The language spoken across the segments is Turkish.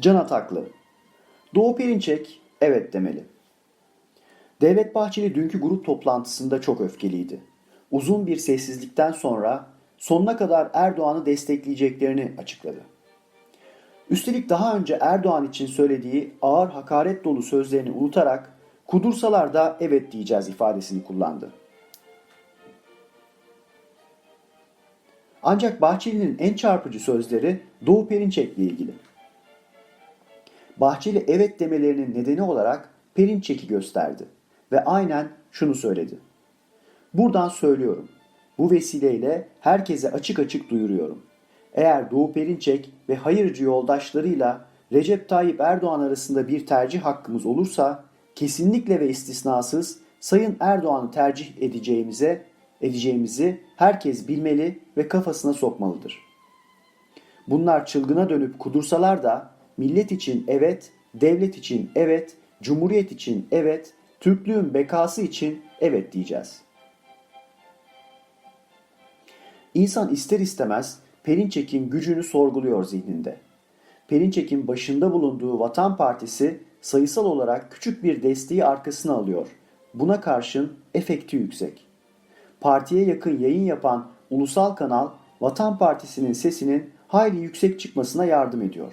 Can Ataklı. Doğu Perinçek evet demeli. Devlet Bahçeli dünkü grup toplantısında çok öfkeliydi. Uzun bir sessizlikten sonra sonuna kadar Erdoğan'ı destekleyeceklerini açıkladı. Üstelik daha önce Erdoğan için söylediği ağır hakaret dolu sözlerini unutarak kudursalar da evet diyeceğiz ifadesini kullandı. Ancak Bahçeli'nin en çarpıcı sözleri Doğu Perinçek'le ilgili. Bahçeli evet demelerinin nedeni olarak Perinçek'i gösterdi ve aynen şunu söyledi. Buradan söylüyorum. Bu vesileyle herkese açık açık duyuruyorum. Eğer Doğu Perinçek ve hayırcı yoldaşlarıyla Recep Tayyip Erdoğan arasında bir tercih hakkımız olursa kesinlikle ve istisnasız Sayın Erdoğan'ı tercih edeceğimize edeceğimizi herkes bilmeli ve kafasına sokmalıdır. Bunlar çılgına dönüp kudursalar da millet için evet, devlet için evet, cumhuriyet için evet, Türklüğün bekası için evet diyeceğiz. İnsan ister istemez Perinçek'in gücünü sorguluyor zihninde. Perinçek'in başında bulunduğu Vatan Partisi sayısal olarak küçük bir desteği arkasına alıyor. Buna karşın efekti yüksek. Partiye yakın yayın yapan ulusal kanal Vatan Partisi'nin sesinin hayli yüksek çıkmasına yardım ediyor.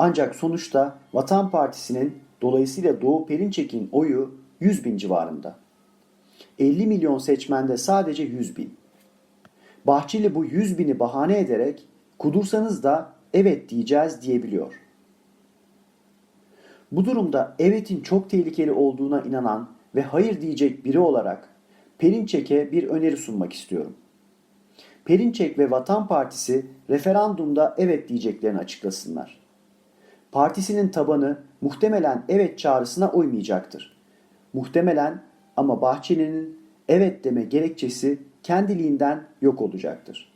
Ancak sonuçta Vatan Partisi'nin dolayısıyla Doğu Perinçek'in oyu 100 bin civarında. 50 milyon seçmende sadece 100 bin. Bahçeli bu 100 bini bahane ederek kudursanız da evet diyeceğiz diyebiliyor. Bu durumda evetin çok tehlikeli olduğuna inanan ve hayır diyecek biri olarak Perinçek'e bir öneri sunmak istiyorum. Perinçek ve Vatan Partisi referandumda evet diyeceklerini açıklasınlar. Partisinin tabanı muhtemelen evet çağrısına uymayacaktır. Muhtemelen ama Bahçeli'nin evet deme gerekçesi kendiliğinden yok olacaktır.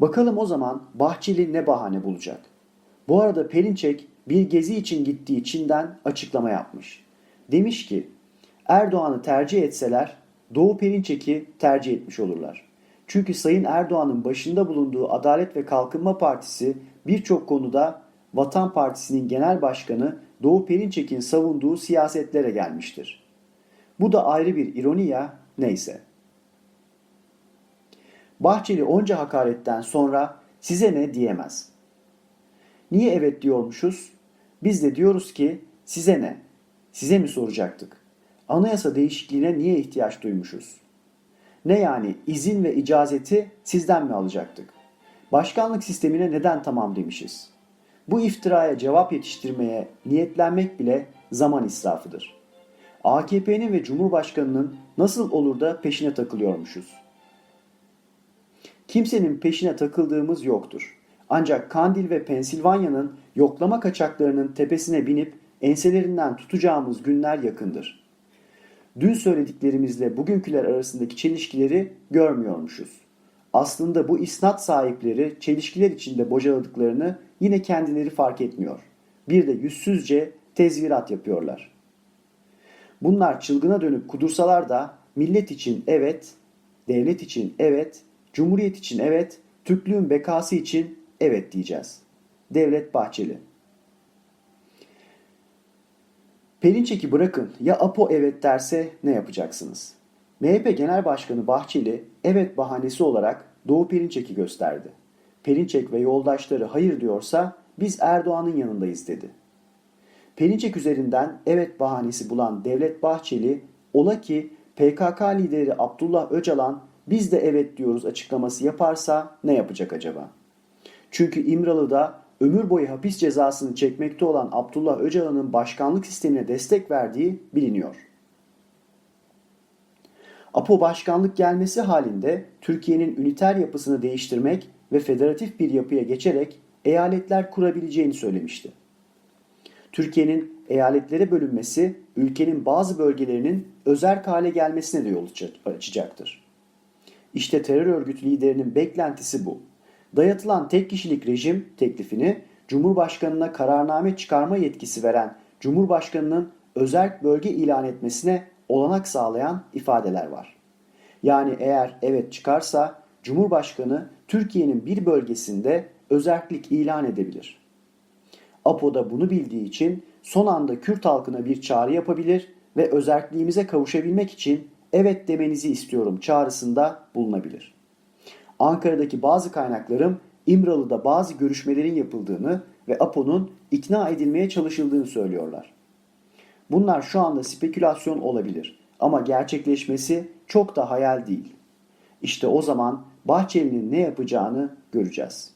Bakalım o zaman Bahçeli ne bahane bulacak? Bu arada Perinçek bir gezi için gittiği Çin'den açıklama yapmış. Demiş ki Erdoğan'ı tercih etseler Doğu Perinçek'i tercih etmiş olurlar. Çünkü Sayın Erdoğan'ın başında bulunduğu Adalet ve Kalkınma Partisi birçok konuda Vatan Partisi'nin genel başkanı Doğu Perinçek'in savunduğu siyasetlere gelmiştir. Bu da ayrı bir ironi ya neyse. Bahçeli onca hakaretten sonra size ne diyemez. Niye evet diyormuşuz? Biz de diyoruz ki size ne? Size mi soracaktık? Anayasa değişikliğine niye ihtiyaç duymuşuz? Ne yani izin ve icazeti sizden mi alacaktık? Başkanlık sistemine neden tamam demişiz? Bu iftiraya cevap yetiştirmeye niyetlenmek bile zaman israfıdır. AKP'nin ve Cumhurbaşkanı'nın nasıl olur da peşine takılıyormuşuz? Kimsenin peşine takıldığımız yoktur. Ancak Kandil ve Pensilvanya'nın yoklama kaçaklarının tepesine binip enselerinden tutacağımız günler yakındır. Dün söylediklerimizle bugünküler arasındaki çelişkileri görmüyormuşuz. Aslında bu isnat sahipleri çelişkiler içinde bocaladıklarını yine kendileri fark etmiyor. Bir de yüzsüzce tezvirat yapıyorlar. Bunlar çılgına dönüp kudursalar da millet için evet, devlet için evet, cumhuriyet için evet, Türklüğün bekası için evet diyeceğiz. Devlet Bahçeli. Perinçek'i bırakın ya Apo evet derse ne yapacaksınız? MHP Genel Başkanı Bahçeli evet bahanesi olarak Doğu Perinçek'i gösterdi. Perinçek ve yoldaşları hayır diyorsa biz Erdoğan'ın yanındayız dedi. Perinçek üzerinden evet bahanesi bulan Devlet Bahçeli ola ki PKK lideri Abdullah Öcalan biz de evet diyoruz açıklaması yaparsa ne yapacak acaba? Çünkü İmralı'da ömür boyu hapis cezasını çekmekte olan Abdullah Öcalan'ın başkanlık sistemine destek verdiği biliniyor. APO başkanlık gelmesi halinde Türkiye'nin üniter yapısını değiştirmek ve federatif bir yapıya geçerek eyaletler kurabileceğini söylemişti. Türkiye'nin eyaletlere bölünmesi ülkenin bazı bölgelerinin özerk hale gelmesine de yol açacaktır. İşte terör örgütü liderinin beklentisi bu. Dayatılan tek kişilik rejim teklifini Cumhurbaşkanına kararname çıkarma yetkisi veren Cumhurbaşkanının özerk bölge ilan etmesine olanak sağlayan ifadeler var. Yani eğer evet çıkarsa Cumhurbaşkanı Türkiye'nin bir bölgesinde özerklik ilan edebilir. Apo da bunu bildiği için son anda Kürt halkına bir çağrı yapabilir ve özerkliğimize kavuşabilmek için evet demenizi istiyorum çağrısında bulunabilir. Ankara'daki bazı kaynaklarım İmralı'da bazı görüşmelerin yapıldığını ve Apo'nun ikna edilmeye çalışıldığını söylüyorlar. Bunlar şu anda spekülasyon olabilir ama gerçekleşmesi çok da hayal değil. İşte o zaman Bahçeli'nin ne yapacağını göreceğiz.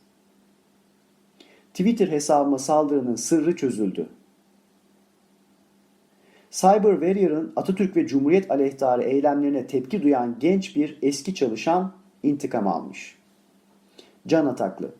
Twitter hesabıma saldırının sırrı çözüldü. Cyber Warrior'ın Atatürk ve Cumhuriyet aleyhtarı eylemlerine tepki duyan genç bir eski çalışan intikam almış. Can Ataklı